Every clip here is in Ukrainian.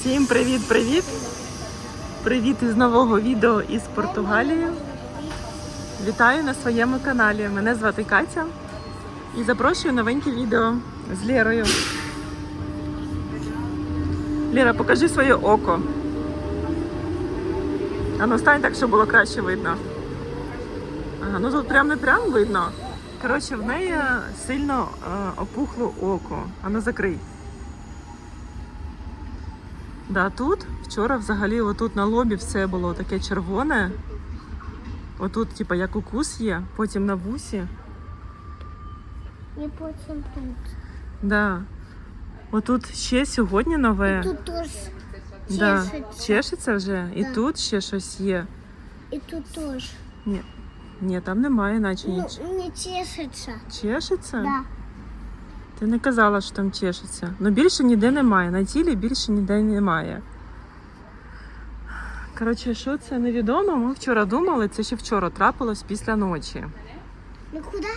Всім привіт-привіт! Привіт із нового відео із Португалії. Вітаю на своєму каналі. Мене звати Катя і запрошую новеньке відео з Лєрою. Лєра, покажи своє око. А ну стань так, щоб було краще видно. Ага, ну тут прям не прям видно. Коротше, в неї сильно е, опухло око. А ну закрий. Да, тут вчора взагалі отут на лобі все було таке червоне. Отут, типа, як укус є, потім на вусі. І потім тут. Да. Отут ще сьогодні нове. І Тут теж да. чешеться. Чешеться вже. І тут ще щось є. І тут теж. Ні, Ні там немає, наче Ну, нічого. не чешеться. Чешеться? Да. Ти не казала, що там чешеться. Ну більше ніде немає. На тілі більше ніде немає. Коротше, що це невідомо. Ми вчора думали, це ще вчора трапилось після ночі. Ну куди?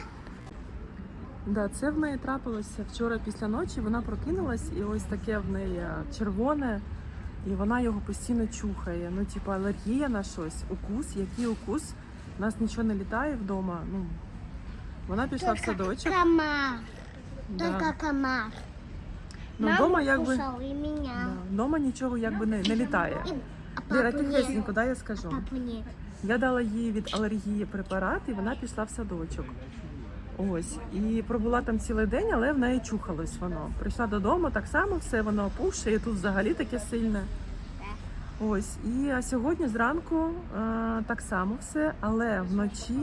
Да, це в неї трапилося вчора після ночі. Вона прокинулась і ось таке в неї червоне, і вона його постійно чухає. Ну, типу, алергія на щось, укус, який укус. У нас нічого не літає вдома. Ну, вона пішла в садочок. Только комар. Ну, Маму вдома якби і мене. да, вдома нічого якби не, не літає. І, а Ліра, папу тихесенько, дай я скажу. Папу. Я дала їй від алергії препарат, і вона пішла в садочок. Ось і пробула там цілий день, але в неї чухалось воно. Прийшла додому, так само все воно опухше, і тут взагалі таке сильне. Ось і а сьогодні зранку е, так само все, але вночі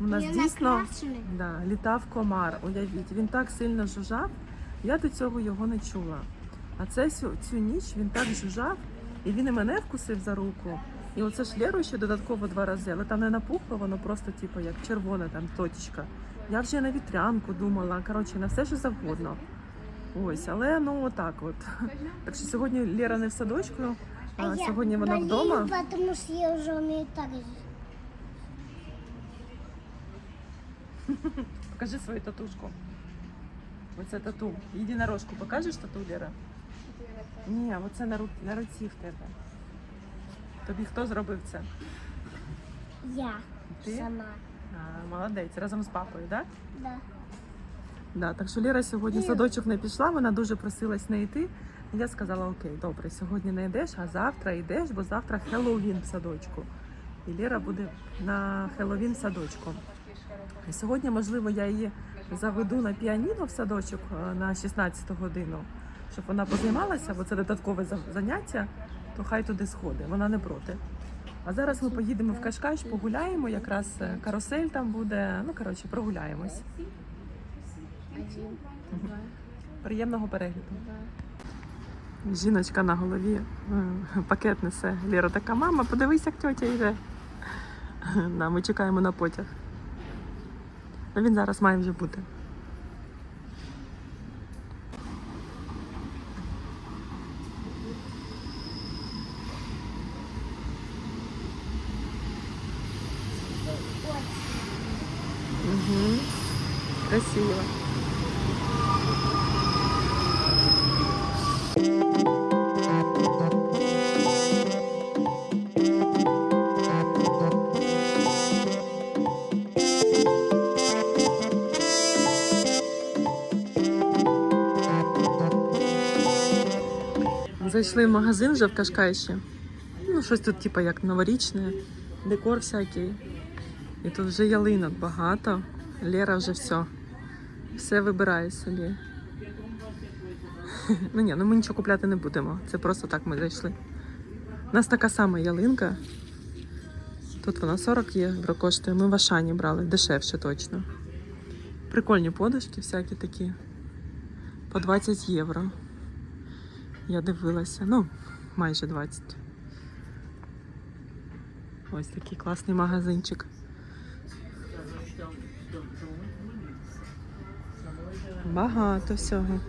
у нас Він дійсно накрашений. да, літав комар. Уявіть, він так сильно жужжав. Я до цього його не чула. А це цю, цю ніч він так жужжав, і він і мене вкусив за руку. І оце ж Леру ще додатково два рази, але там не напухло, воно просто типу як червона там точечка. Я вже на вітрянку думала, коротше, на все що завгодно. Ось, але ну отак от. Так що сьогодні Лера не в садочку, а, я сьогодні вона болею, вдома. Тому що я вже не так. Покажи свою татушку. Оце тату. Єдинорожку покажеш тату, Лера? Ні, оце на, ру... на руці в тебе. Тобі хто зробив це? Я Ти? сама. А, молодець, разом з папою, так? Да. Да, так що Лера сьогодні в садочок не пішла, вона дуже просилась не йти. Я сказала, окей, добре, сьогодні не йдеш, а завтра йдеш, бо завтра Хеллоуін в садочку. І Лера буде на Хеллоуін в садочку. Сьогодні, можливо, я її заведу на піаніно в садочок е, на 16 годину, щоб вона позаймалася, бо це додаткове заняття, то хай туди сходить, вона не проти. А зараз ми поїдемо в Кашкаш, погуляємо, якраз е, карусель там буде. Ну, коротше, прогуляємось. Приємного перегляду. Жіночка на голові е, пакет несе. Ліра така, мама, подивись, як тьотя йде. Ми чекаємо на потяг. Він зараз має вже бути. Зайшли в магазин вже в Кашкайші. Ну, щось тут, типу, як новорічне, декор всякий. І тут вже ялинок багато. Лера вже все. Все вибирає собі. Ну ні, ну ми нічого купляти не будемо. Це просто так ми зайшли. У нас така сама ялинка. Тут вона 40 євро коштує. Ми в Ашані брали, дешевше точно. Прикольні подушки, всякі такі. По 20 євро. Я дивилася. Ну, майже 20. Ось такий класний магазинчик. Багато всього.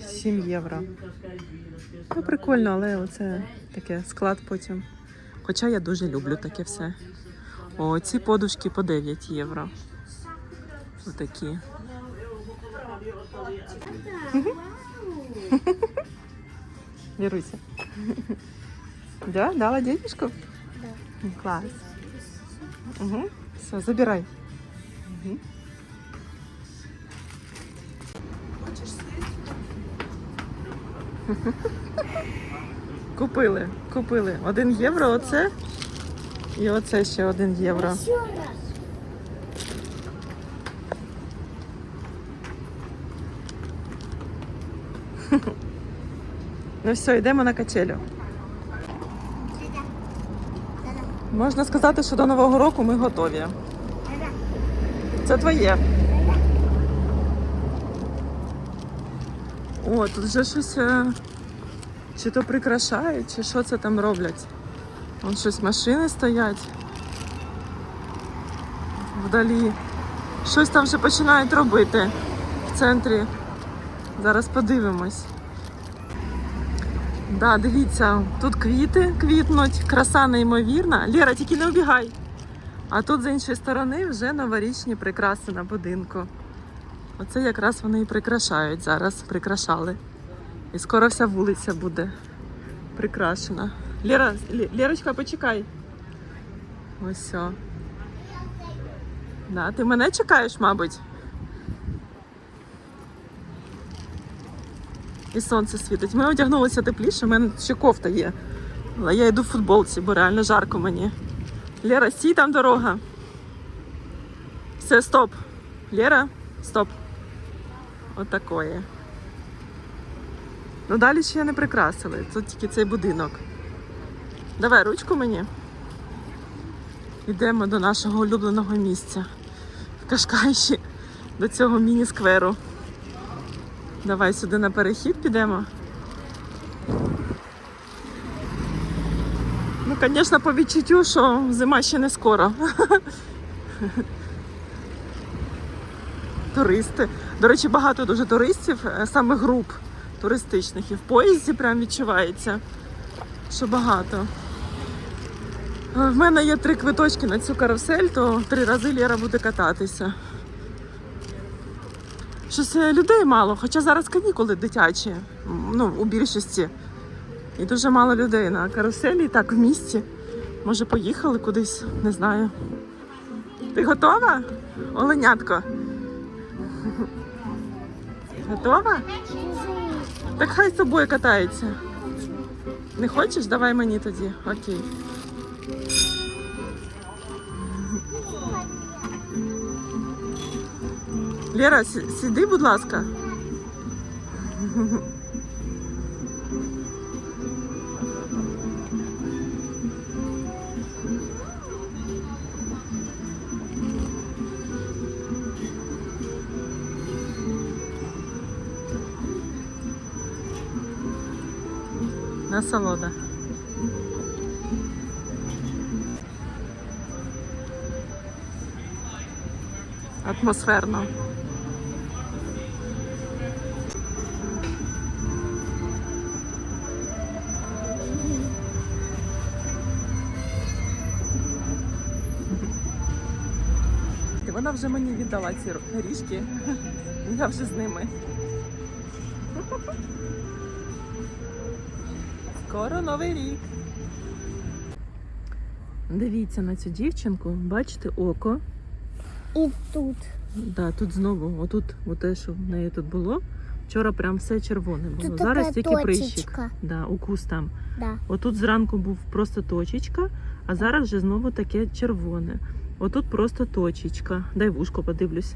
7 євро. Ну, прикольно, але оце таке склад потім. Хоча я дуже люблю таке все. О, ці подушки по 9 євро. Отакі. Віруся. Да, дала денежку? Да. Клас. Угу. Все, забирай. Угу. Купили, купили. Один євро оце. І оце ще один євро. Ну все, йдемо на качелю. Можна сказати, що до Нового року ми готові. Це твоє. О, тут вже щось е, чи то прикрашають, чи що це там роблять. Вон щось машини стоять. Вдалі. Щось там вже починають робити в центрі. Зараз подивимось. Да, дивіться, тут квіти квітнуть, краса неймовірна. Лєра, тільки не обігай. А тут з іншої сторони вже новорічні прикраси на будинку. Оце якраз вони і прикрашають зараз, прикрашали. І скоро вся вулиця буде прикрашена. Лєра, Лє- Лєрочка, почекай. Ось все. Да, ти мене чекаєш, мабуть. І сонце світить. Ми одягнулися тепліше, у мене ще кофта є. Але я йду в футболці, бо реально жарко мені. Лера, стій там дорога. Все, стоп. Лера, стоп. Отакої. Ну далі ще не прикрасили. Тут тільки цей будинок. Давай ручку мені. Йдемо до нашого улюбленого місця. В Кашкайші, до цього міні-скверу. Давай сюди на перехід підемо. Ну, звісно, по відчуттю, що зима ще не скоро. Туристи. До речі, багато дуже туристів, е, саме груп туристичних. І в поїзді прям відчувається, що багато. Е, В мене є три квиточки на цю карусель, то три рази Лєра буде кататися. Щось е, людей мало, хоча зараз канікули дитячі, ну, у більшості. І дуже мало людей на каруселі, і так в місті. Може, поїхали кудись, не знаю. Ти готова? Оленятко? Готова? Так хай з тобою катається. Не хочеш? Давай мені тоді. Окей. Лера, сіди, будь ласка. Насолода. Атмосферно. Вже мені віддала ці горішки. Я вже з ними. Скоро новий рік. Дивіться на цю дівчинку, бачите око. И тут. Да, тут знову, отут, те, що в неї тут було. Вчора прям все червоне було. Тут Зараз тільки прищик. точечка. Да, укус там. Да. Отут зранку був просто точечка, а зараз вже знову таке червоне. Отут просто точечка. Дай вушко подивлюсь.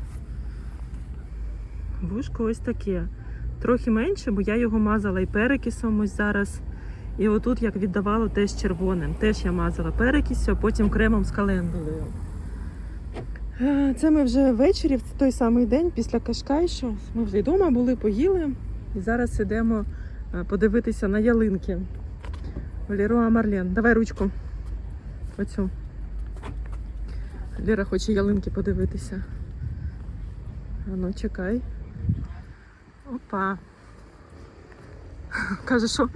Вушко ось таке. Трохи менше, бо я його мазала і перекисом ось зараз. І отут як віддавало теж червоним. Теж я мазала перекисю, а потім кремом з календулою. Це ми вже ввечері, в той самий день після Кашкайшу. Ми вже вдома були, поїли. І зараз ідемо е, подивитися на ялинки. Леруа Марлен. Давай ручку. Оцю. Лера хоче ялинки подивитися. А ну, чекай. Опа. Каже, що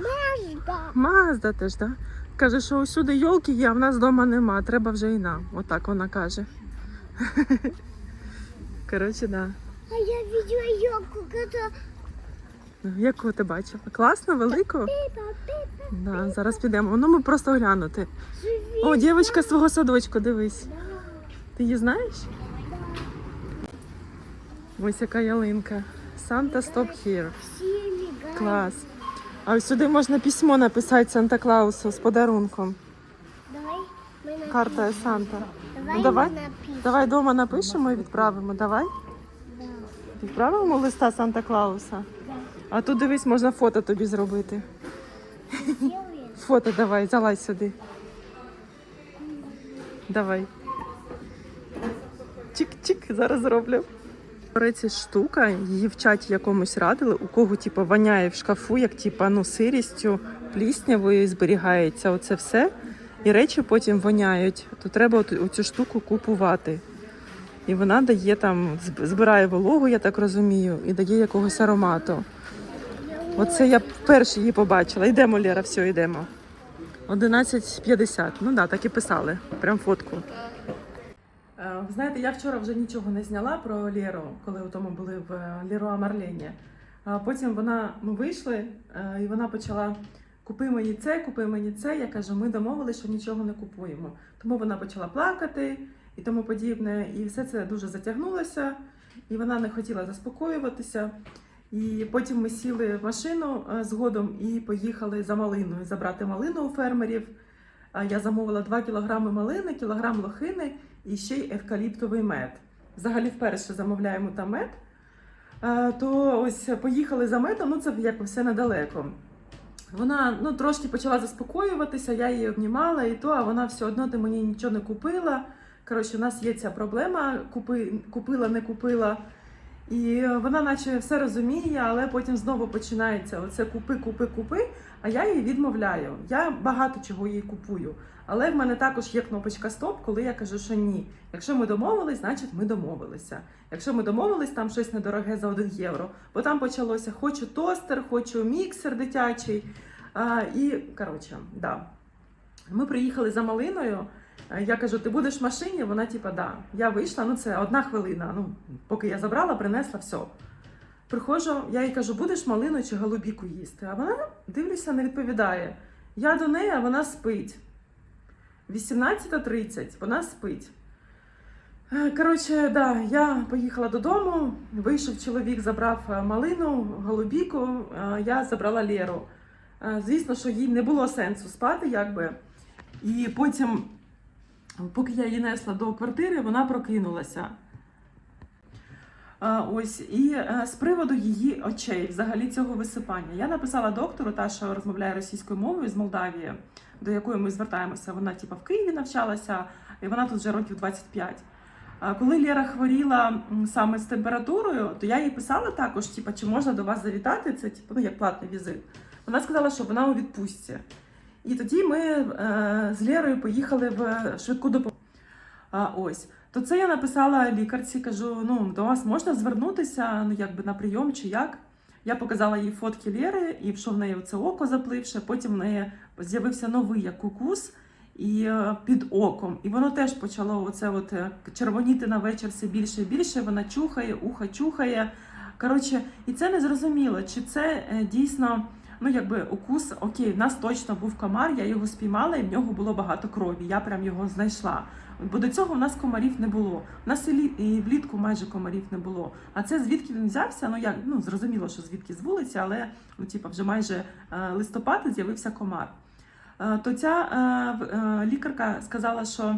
Да. Мазда теж, так? Да? Каже, що усюди йолки є, а в нас вдома нема, треба вже і нам. Отак вона каже. Коротше, да. А я видела елку, которая Яку ти бачив? Класно, велику? Да, зараз підемо. Ну ми просто глянути. О, дівчинка свого садочку, дивись. Ти її знаєш? Ось яка ялинка. Санта Stop Here. Клас. А ось сюди можна письмо написати Санта Клаусу з подарунком. Давай. Карта Санта. Давай, Ну, давай. Давай вдома напишемо і відправимо. Давай. Відправимо листа Санта Клауса. А тут дивись, можна фото тобі зробити. Фото давай, залазь сюди. Давай. Чик-чик, зараз зроблю. Речі штука, її в чаті якомусь радили, у кого типу, воняє в шкафу, як типу, ну, сирістю, пліснявою зберігається оце все. І речі потім воняють. То треба оцю штуку купувати. І вона дає там, збирає вологу, я так розумію, і дає якогось аромату. Оце я вперше її побачила. Йдемо, Лера, все, йдемо. 11.50. Ну да, так і писали. Прям фотку. Е, знаєте, я вчора вже нічого не зняла про Леру, коли у тому були в е, Марлені. А потім вона, ми вийшли, е, і вона почала купи мені це, купи мені це. Я кажу, ми домовилися, що нічого не купуємо. Тому вона почала плакати і тому подібне. І все це дуже затягнулося, і вона не хотіла заспокоюватися. І потім ми сіли в машину згодом і поїхали за малиною забрати малину у фермерів. Я замовила 2 кілограми малини, кілограм лохини і ще й евкаліптовий мед. Взагалі вперше замовляємо там мед. Е, То ось поїхали за медом, ну це як все недалеко. Вона ну, трошки почала заспокоюватися, я її обнімала і то, а вона все одно ти мені нічого не купила. Коротше, у нас є ця проблема: купи, купила, не купила. І вона, наче все розуміє, але потім знову починається оце купи, купи, купи. А я їй відмовляю. Я багато чого їй купую. Але в мене також є кнопочка стоп, коли я кажу, що ні. Якщо ми домовились, значить ми домовилися. Якщо ми домовились, там щось недороге за 1 євро. Бо там почалося: хочу тостер, хочу міксер дитячий. А, і коротше, да. Ми приїхали за малиною. Е, Я кажу, ти будеш в машині? Вона, типа, да. Я вийшла, ну це одна хвилина. Ну, поки я забрала, принесла все. Приходжу, я їй кажу, будеш малину чи голубіку їсти? А вона дивлюся, не відповідає. Я до неї, а вона спить. 18.30, вона спить. Е, Коротше, да, я поїхала додому, вийшов чоловік, забрав е, малину, голубіку, я забрала Леру. Звісно, що їй не було сенсу спати, якби. І потім, поки я її несла до квартири, вона прокинулася. Ось і е, з приводу її очей, взагалі цього висипання. Я написала доктору, та що розмовляє російською мовою з Молдавії, до якої ми звертаємося. Вона типа в Києві навчалася, і вона тут вже років 25. А коли Лера хворіла саме з температурою, то я їй писала також, типа, чи можна до вас завітати, це типу, ну, як платний візит. Вона сказала, що вона у відпустці. І тоді ми е, з Лерою поїхали в швидку допомогу. Ось. То це я написала лікарці, кажу: ну, до вас можна звернутися, ну якби на прийом чи як. Я показала їй фотки Лєри, і що в неї це око запливше. Потім в неї з'явився новий як укус і е, під оком. І воно теж почало оце от е, червоніти на вечір все більше і більше. Вона чухає, ухо чухає. Коротше, і це не зрозуміло, чи це дійсно. Ну, якби укус, окей, в нас точно був комар, я його спіймала, і в нього було багато крові. Я прям його знайшла. Бо до цього в нас комарів не було. У нас і, лі, і влітку майже комарів не було. А це звідки він взявся? Ну як ну зрозуміло, що звідки з вулиці, але ну, типу, вже майже е, листопад з'явився комар. Е, то ця е, лікарка сказала, що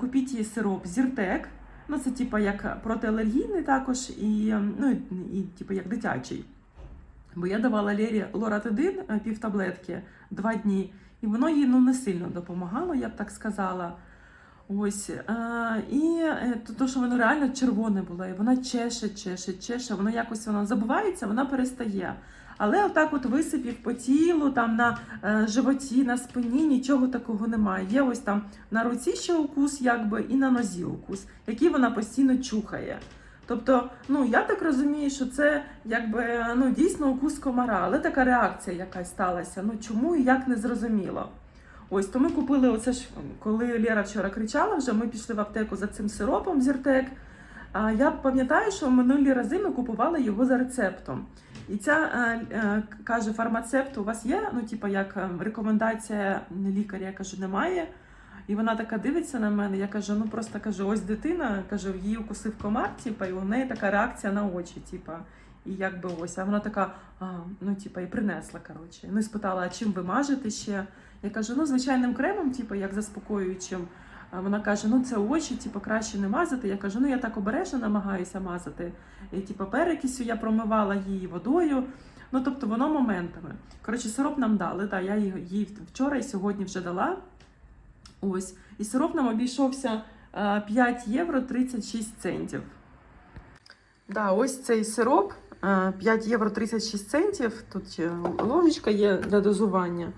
купіть їй сироп Зіртек. Ну, це типу як протиалергійний також, і, е, ну, і типу як дитячий. Бо я давала Лері лоратидин е, пів таблетки два дні, і воно їй ну, не сильно допомагало, я б так сказала. Ось. Е, і е, то, що воно реально червоне було, і вона чеше, чеше, чеше, воно якось воно забувається, вона перестає. Але отак от висипів по тілу, там на е, животі, на спині нічого такого немає. Є ось там на руці ще укус, якби, і на нозі укус, який вона постійно чухає. Тобто, ну я так розумію, що це якби ну дійсно укус комара, але така реакція якась сталася. Ну чому і як не зрозуміло. Ось то ми купили оце ж, коли Лера вчора кричала, вже ми пішли в аптеку за цим сиропом Зіртек. А я пам'ятаю, що минулі рази ми купували його за рецептом. І ця е, е, каже фармацевт, у вас є ну, типу, як е, рекомендація лікаря, я кажу, немає. І вона така дивиться на мене. Я кажу, ну просто кажу, ось дитина, кажу, її укусив комар, типу, і у неї така реакція на очі, типу. І якби ось, а вона така, а, ну, типу, і принесла, коротше. Ну і спитала, а чим ви мажете ще? Я кажу, ну, звичайним кремом, типу, як заспокоюючим. А вона каже: ну це очі, типу, краще не мазати. Я кажу, ну я так обережно намагаюся мазати. І типу, перекисю я промивала її водою. Ну тобто воно моментами. Коротше, сироп нам дали. Да, я її вчора і сьогодні вже дала. Ось. І сироп нам обійшовся е, 5 євро 36 центів. Да, ось цей сироп е, 5 євро 36 центів. Тут ложечка є для дозування.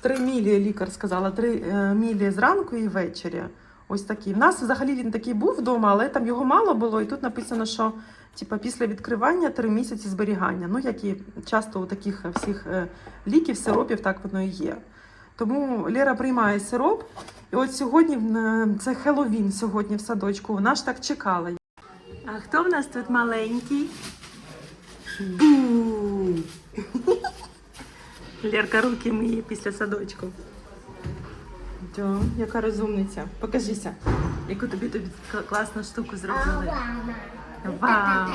3 мілі, лікар сказала, 3 е, мілі зранку і ввечері. Ось такий. В нас взагалі він такий був вдома, але там його мало було. І тут написано, що типа, після відкривання 3 місяці зберігання. Ну, як і часто у таких всіх е, ліків, сиропів, так воно і є. Тому Лера приймає сироп. І от сьогодні це Хеллоуін сьогодні в садочку. Вона ж так чекала. А хто в нас тут маленький? Бу! Лерка руки миє після садочку. Дьо, яка розумниця. Покажися, яку тобі тобі класну штуку зробили. Вау. Вау.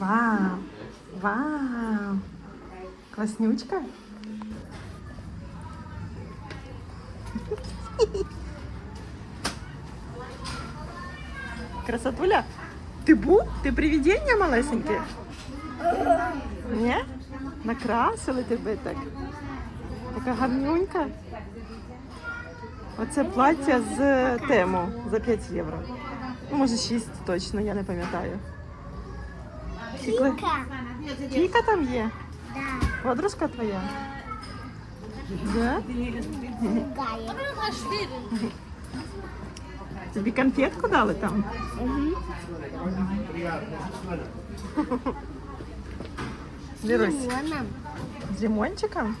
Вау! Вау! Класнючка? Красотуля, ти бу? Ти привидіння малесеньке? Ні? Накрасили тебе так. Така гарнюнька. Оце плаття з тему за 5 євро. Ну, може 6 точно, я не пам'ятаю. Кіка. Кіка там є? Да. Подружка твоя? Да? Тобі конфетку дали там? Вірусь, Лимоном. з лимончиком?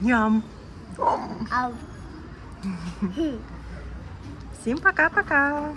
Ням. А Всім пока-пока.